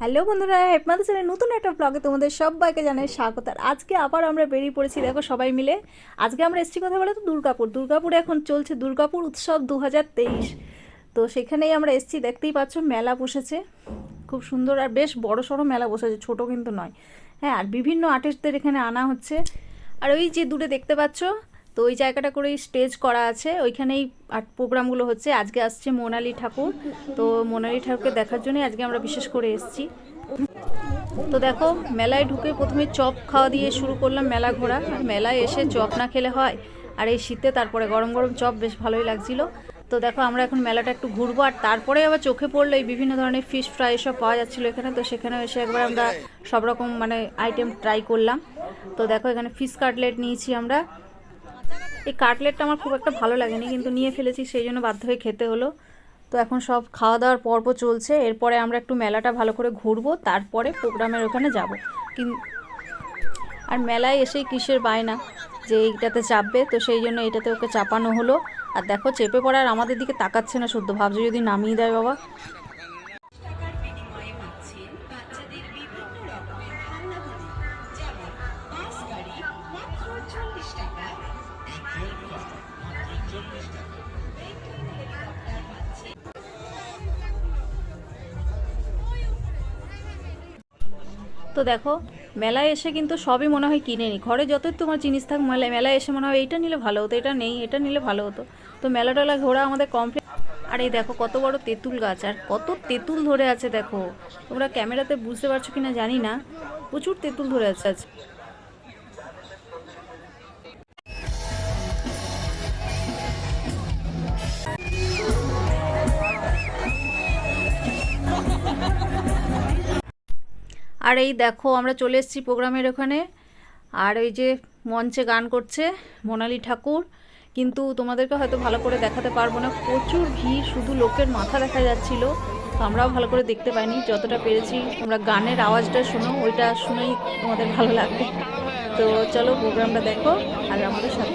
Hello বন্ধুরা হেপমাদের channel নতুন একটা ব্লগে তোমাদের সবাইকে জানাই স্বাগত। আর আজকে আবার আমরা বেরিয়ে পড়েছি, দেখো সবাই মিলে। আজকে আমরা এসেছি কথা বলে তো দুর্গাপুর। দুর্গাপুরে এখন চলছে দুর্গাপুর উৎসব দু হাজার তেইশ। তো সেখানেই আমরা এসেছি, দেখতেই পাচ্ছ মেলা বসেছে। খুব সুন্দর আর বেশ বড় সড়ো মেলা বসেছে, ছোট কিন্তু নয়। হ্যাঁ আর বিভিন্ন আর্টিস্টদের এখানে আনা হচ্ছে। আর ওই যে দূরে দেখতে পাচ্ছ তো ওই জায়গাটা করেই স্টেজ করা আছে। ওইখানেই আর্ট প্রোগ্রামগুলো হচ্ছে। আজকে আসছে মোনালি ঠাকুর। তো মোনালি ঠাকুরকে দেখার জন্যই আজকে আমরা বিশেষ করে এসেছি। তো দেখো, মেলায় ঢুকে প্রথমে চপ খাওয়া দিয়ে শুরু করলাম মেলা ঘোরা। মেলায় এসে চপ না খেলে হয়। আর এই শীতে তারপরে গরম গরম চপ বেশ ভালোই লাগছিল। তো দেখো, আমরা এখন মেলাটা একটু ঘুরবো। আর তারপরে আবার চোখে পড়ল এই বিভিন্ন ধরনের ফিশ ফ্রাই এসব পাওয়া যাচ্ছিল এখানে। তো সেখানেও এসে একবার আমরা সব রকম মানে আইটেম ট্রাই করলাম। তো দেখো, এখানে ফিশ কাটলেট নিয়েছি আমরা। এই কাটলেটটা আমার খুব একটা ভালো লাগেনি, কিন্তু নিয়ে ফেলেছি, সেই জন্য বাধ্য হয়ে খেতে হলো। তো এখন সব খাওয়া দাওয়ার পর্ব চলছে, এরপরে আমরা একটু মেলাটা ভালো করে ঘুরবো, তারপরে প্রোগ্রামের ওখানে যাব। আর মেলায় এসেই কিসের বায়না, যে এইটাতে চাপবে, তো সেই জন্য এটাতে ওকে চাপানো হলো। আর দেখো, চেপে পড়ার আমাদের দিকে তাকাচ্ছে না শুদ্ধ, ভাবছে যদি নামিয়ে দেয় বাবা। তো দেখো, মেলায় এসে কিন্তু সবই মনে হয় কিনে নি। ঘরে যতই তোমার জিনিস থাক, মেলায় মেলায় এসে মনে হয় এইটা নিলে ভালো হতো, এটা নেই, এটা নিলে ভালো হতো। তো মেলা টেলা ঘোরা আমাদের কমপ্লিট আর এই দেখো, কত বড় তেঁতুল গাছ, আর কত তেঁতুল ধরে আছে দেখো। তোমরা ক্যামেরাতে বুঝতে পারছ কিনা জানি না, প্রচুর তেঁতুল ধরে আছে। আর এই দেখো, আমরা চলে এসেছি প্রোগ্রামের ওখানে। আর ওই যে মঞ্চে গান করছে মোনালি ঠাকুর। কিন্তু তোমাদেরকে হয়তো ভালো করে দেখাতে পারব না। প্রচুর ভিড়, শুধু লোকের মাথা দেখা যাচ্ছিল। তো আমরাও ভালো করে দেখতে পাইনি, যতটা পেরেছি। তোমরা গানের আওয়াজটা শোনো, ওইটা শুনেই তোমাদের ভালো লাগবে। তো চলো প্রোগ্রামটা দেখো, আর আমাদের সাথে